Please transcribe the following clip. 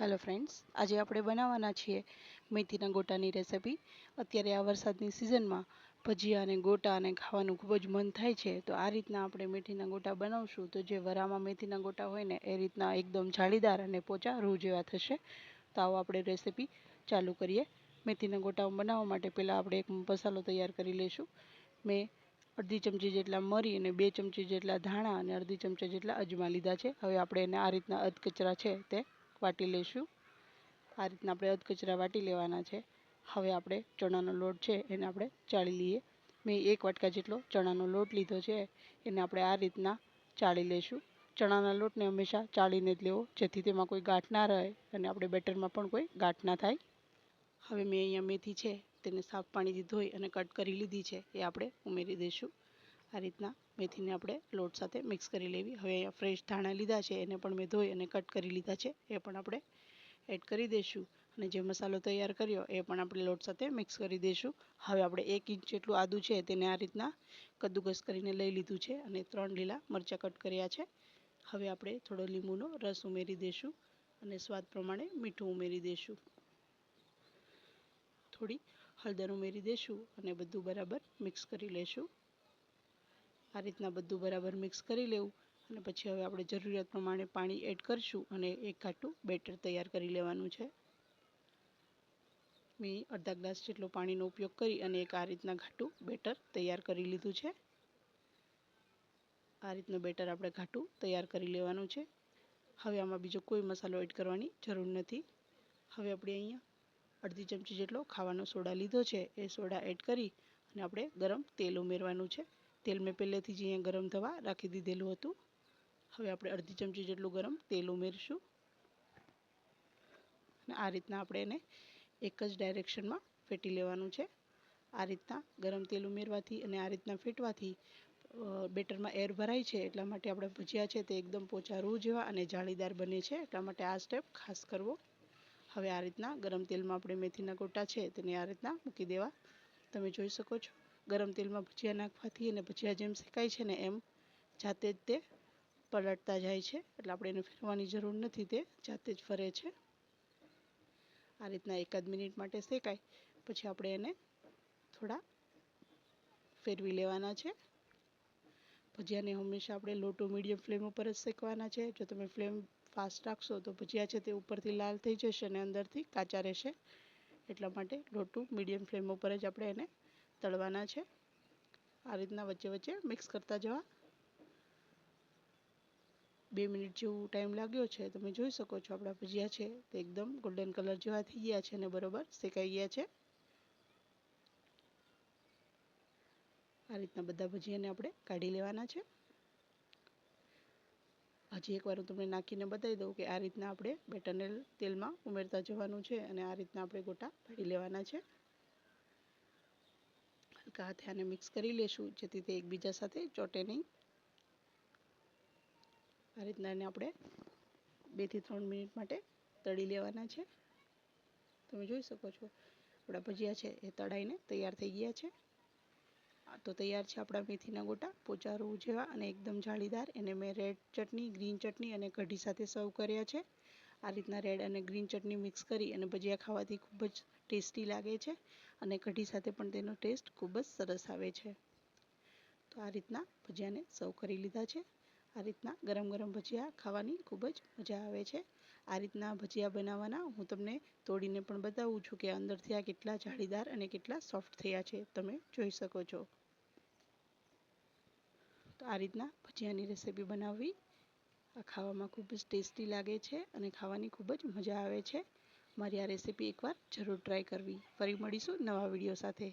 Hello friends આજે આપણે બનાવવાના છીએ મેથીના ગોટાની રેસિપી અત્યારે આ વરસાદની સિઝનમાં ભજીયા અને ગોટા અને ખાવાનું ખૂબ જ મન થાય છે. તો આ રીતના આપણે મેથીના ગોટા બનાવશું. તો જે વરામાં મેથીના ગોટા હોય ને, એ રીતના એકદમ જાળીદાર અને પોચા રૂ જેવા થશે. તો આવો આપણે રેસિપી ચાલુ કરીએ. મેથીના ગોટા બનાવવા માટે પહેલાં આપણે એક મસાલો તૈયાર કરી લઈશું. મેં અડધી ચમચી જેટલા મરી અને બે ચમચી જેટલા ધાણા અને અડધી ચમચા જેટલા અજમા લીધા છે. હવે આપણે એને આ રીતના અધકચરા છે તે વાટી લઈશું. આ રીતના આપણે અધકચરા વાટી લેવાના છે. હવે આપણે ચણાનો લોટ છે એને આપણે ચાળી લઈએ. મેં એક વાટકા જેટલો ચણાનો લોટ લીધો છે, એને આપણે આ રીતના ચાળી લઈશું. ચણાના લોટને હંમેશા ચાળીને જ લેવો, જેથી તેમાં કોઈ ગાંઠ ના રહે અને આપણે બેટરમાં પણ કોઈ ગાંઠ ના થાય. હવે મેં અહીંયા મેથી છે, તેને સાફ પાણીથી ધોઈ અને કટ કરી લીધી છે, એ આપણે ઉમેરી દઈશું. આ રીતના મેથીને આપણે લોટ સાથે મિક્સ કરી લેવી. હવે અહીંયા ફ્રેશ ધાણા લીધા છે, એને પણ મેં ધોઈ અને કટ કરી લીધા છે. એ પણ આપણે એડ કરી દઈશું. અને જે મસાલો તૈયાર કર્યો, એ પણ આપણે લોટ સાથે મિક્સ કરી દઈશું. હવે આપણે એક ઇંચ જેટલું આદું છે, તેને આ રીતના કદ્દુકસ કરીને લઈ લીધું છે અને ત્રણ લીલા મરચાં કટ કર્યા છે. હવે આપણે થોડો લીંબુનો રસ ઉમેરી દઈશું અને સ્વાદ પ્રમાણે મીઠું ઉમેરી દઈશું. થોડી હળદર ઉમેરી દઈશું અને બધું બરાબર મિક્સ કરી લઈશું. આ રીતના બધું બરાબર મિક્સ કરી લેવું અને પછી હવે આપણે જરૂરિયાત પ્રમાણે પાણી એડ કરીશું અને એક ઘાટું બેટર તૈયાર કરી લેવાનું છે. મેં અડધા ગ્લાસ જેટલો પાણીનો ઉપયોગ કરી અને એક આ રીતના ઘાટું બેટર તૈયાર કરી લીધું છે. આ રીતનું બેટર આપણે ઘાટું તૈયાર કરી લેવાનું છે. હવે આમાં બીજો કોઈ મસાલો એડ કરવાની જરૂર નથી. હવે આપણે અહીંયા અડધી ચમચી જેટલો ખાવાનો સોડા લીધો છે. એ સોડા એડ કરી અને આપણે ગરમ તેલ ઉમેરવાનું છે. તેલ મેં પહેલેથી જ અહીંયા ગરમ થવા રાખી દીધેલું હતું. હવે આપણે અડધી ચમચી જેટલું ગરમ તેલ ઉમેરીશું. અને આ રીતના આપણે એને એક જ ડાયરેક્શનમાં ફેટી લેવાનું છે. આ રીતના ગરમ તેલ ઉમેરવાથી અને આ રીતના ફેટવાથી બેટરમાં એર ભરાય છે એટલા માટે આપણે ભજીયા છે તે એકદમ પોચા રૂ જેવા અને જાળીદાર બને છે એટલા માટે આ સ્ટેપ ખાસ કરવો. હવે આ રીતના ગરમ તેલમાં આપણે મેથીના ગોટા છે તેને આ રીતના મૂકી દેવા. તમે જોઈ શકો છો. ગરમ તેલમાં ભજીયા નાખવાથી અને ભજીયા જેમ શેકાય છે ને એમ જાતે જ તે પલટતા જાય છે. એટલે આપણે એને ફેરવાની જરૂર નથી તે, જાતે જ ફરે છે. આ રીતના એકાદ મિનિટ માટે શેકાય. પછી આપણે એને થોડા ફેરવી લેવાના છે. ભજીયાને હંમેશા આપણે લો મીડિયમ ફ્લેમ ઉપર જ શેકવાના છે. જો તમે ફ્લેમ ફાસ્ટ રાખશો તો ભજીયા છે તે ઉપરથી લાલ થઈ જશે અને અંદરથી કાચા રહેશે. એટલા માટે લો મીડિયમ ફ્લેમ ઉપર જ આપણે એને તળવાના છે. આ રીતના વચ્ચે વચ્ચે મિક્સ કરતા જવા. બે મિનિટ જેવું ટાઈમ લાગ્યો છે. તમે જોઈ શકો છો આપણા ભજીયા છે તે એકદમ ગોલ્ડન કલર જેવા થઈ ગયા છે અને બરોબર શેકાઈ ગયા છે. આ રીતના બધા ભજીયાને આપણે કાઢી લેવાના છે. હજી એકવાર હું તમને નાખીને બતાવી દઉં કે આ રીતના આપણે બેટરને તેલમાં ઉમેરતા જવાનું છે અને આ રીતના આપણે ગોટા પાડી લેવાના છે. હલકા હાથે આને મિક્સ કરી લેશું, જેથી તે એકબીજા સાથે ચોટે નહીં. આ રીતના એને આપણે બેથી ત્રણ મિનિટ માટે તળી લેવાના છે. તમે જોઈ શકો છો, આપણા ભજીયા છે એ તળાઈને તૈયાર થઈ ગયા છે. તો તૈયાર છે આપણા મેથીના ગોટા પોચારું જેવા અને એકદમ જાળીદાર. એને મેં રેડ ચટણી ગ્રીન ચટણી અને કઢી સાથે સર્વ કર્યા છે. આ રીતના રેડ અને ગ્રીન ચટણી મિક્સ કરી અને ભજીયા ખાવાથી ખૂબ જ ટેસ્ટી લાગે છે અને કઢી સાથે પણ તેનો ટેસ્ટ ખૂબ જ સરસ આવે છે. તો આ રીતના ભજીયાને સર્વ કરી લીધા છે. આ રીતના ગરમ ગરમ ભજીયા ખાવાની ખૂબ જ મજા આવે છે. આ રીતના ભજીયા બનાવવાના હું તમને તોડીને પણ બતાવું છું કે અંદરથી આ કેટલા જાળીદાર અને કેટલા સોફ્ટ થયા છે. તમે જોઈ શકો છો. તો આ રીતના ભજીયાની રેસીપી બનાવવી આ ખાવામાં ખૂબ જ ટેસ્ટી લાગે છે અને ખાવાની ખૂબ જ મજા આવે છે. મારી આ રેસીપી એકવાર જરૂર ટ્રાય કરવી. ફરી મળીશું નવા વીડિયો સાથે.